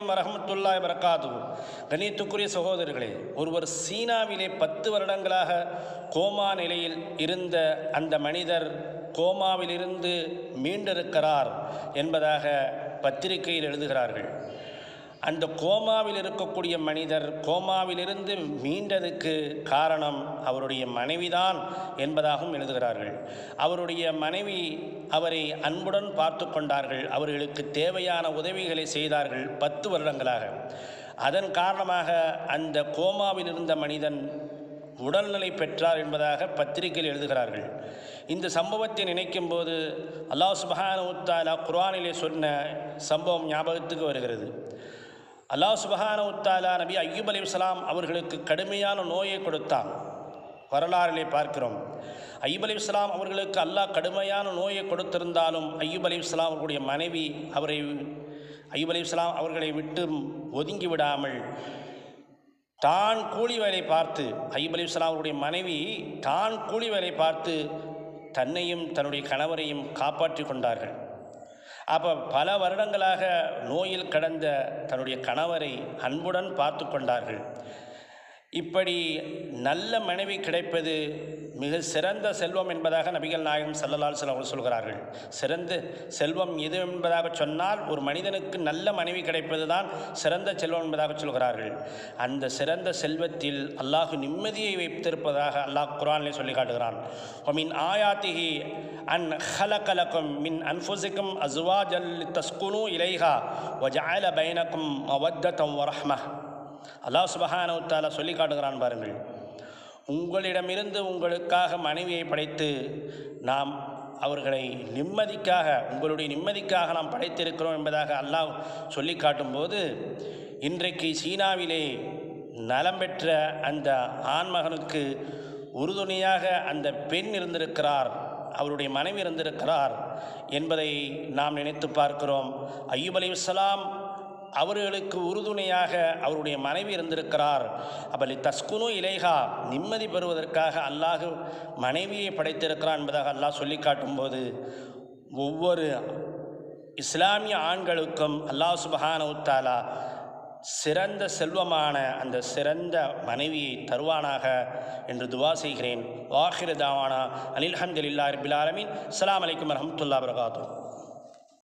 வரஹமத்துல்லாய் வரகாத்து கணித்துக்குரிய சகோதரர்களே ஒருவர் சீனாவிலே பத்து வருடங்களாக கோமா நிலையில் இருந்த அந்த மனிதர் கோமாவிலிருந்து மீண்டிருக்கிறார் என்பதாக பத்திரிகையில் எழுதுகிறார்கள். அந்த கோமாவில் இருக்கக்கூடிய மனிதர் கோமாவிலிருந்து மீண்டதுக்கு காரணம் அவருடைய மனைவிதான் என்பதாகவும் எழுதுகிறார்கள். அவருடைய மனைவி அவரை அன்புடன் பார்த்து கொண்டார்கள். அவர்களுக்கு தேவையான உதவிகளை செய்தார்கள் பத்து வருடங்களாக. அதன் காரணமாக அந்த கோமாவில் இருந்த மனிதன் உடல்நிலை பெற்றார் என்பதாக பத்திரிகையில் எழுதுகிறார்கள். இந்த சம்பவத்தை நினைக்கும் போது அல்லாஹ் சுபஹான உத்தாலா குர்ஆனிலே சொன்ன சம்பவம் ஞாபகத்துக்கு வருகிறது. அல்லாஹ் சுபஹான உத்தாலா நபி ஐயூப் அலைஹிஸ்ஸலாம் அவர்களுக்கு கடுமையான நோயை கொடுத்தான். வரலாறிலே பார்க்கிறோம். ஐயூப் அலைஹிஸ்ஸலாம் அவர்களுக்கு அல்லாஹ் கடுமையான நோயை கொடுத்திருந்தாலும் ஐயூப் அலைஹிஸ்ஸலாம் அவர்களுடைய மனைவி அவரை ஐயூப் அலைஹிஸ்ஸலாம் அவர்களை விட்டு ஒதுங்கி விடாமல் தான் கூலி வேலை பார்த்து ஐயூப் அலைஹிஸ்ஸலாம் அவருடைய மனைவி தான் கூலி வேலை பார்த்து தன்னையும் தன்னுடைய கணவரையும் காப்பாற்றி கொண்டார்கள். அப்போ பல வருடங்களாக நோயில் கடந்த தன்னுடைய கணவரை அன்புடன் பார்த்து கொண்டார்கள். இப்படி நல்ல மனைவி கிடைப்பது மிக சிறந்த செல்வம் என்பதாக நபிகள் நாயகம் சில அவர்கள் சொல்கிறார்கள். சிறந்த செல்வம் எது என்பதாக சொன்னால் ஒரு மனிதனுக்கு நல்ல மனைவி கிடைப்பது தான் சிறந்த செல்வம் என்பதாக சொல்கிறார்கள். அந்த சிறந்த செல்வத்தில் அல்லாஹு நிம்மதியை வைத்திருப்பதாக அல்லாஹ் குரானிலே சொல்லி காட்டுகிறான். மின் ஆயாத்திகி அன் ஹலகலக்கும் மின் அன்ஃபுசிக்கும் அஸ்வாஜல் தஸ்குனு இலைஹா வஜால பைனக்கும் மவத்தம் வரஹ்மஹ். அல்லாஹ் சுபஹானவுத்தாலா சொல்லி காட்டுகிறான் பாருங்கள். உங்களிடமிருந்து உங்களுக்காக மனைவியை படைத்து நாம் அவர்களை நிம்மதிக்காக உங்களுடைய நிம்மதிக்காக நாம் படைத்திருக்கிறோம் என்பதாக அல்லாஹ் சொல்லி காட்டும்போது இன்றைக்கு சீனாவிலே நலம் பெற்ற அந்த ஆண்மகனுக்கு உறுதுணையாக அந்த பெண் இருந்திருக்கிறார் அவருடைய மனைவி இருந்திருக்கிறார் என்பதை நாம் நினைத்து பார்க்கிறோம். ஐயூப் அலி அவர்களுக்கு உறுதுணையாக அவருடைய மனைவி இருந்திருக்கிறார். அப்படி தஸ்குனு இலேகா நிம்மதி பெறுவதற்காக அல்லாஹு மனைவியை படைத்திருக்கிறான் என்பதாக அல்லாஹ் சொல்லி காட்டும்போது ஒவ்வொரு இஸ்லாமிய ஆண்களுக்கும் அல்லாஹ் சுபஹான உத்தாலா சிறந்த செல்வமான அந்த சிறந்த மனைவியை தருவானாக என்று துவா செய்கிறேன். வாஹிர தாவானா அனில் ஹம்துலில்லா ரபில் ஆலமீன். அஸ்ஸலாமு அலைக்கும் வரமத்துல்லா வரகாத்தூர்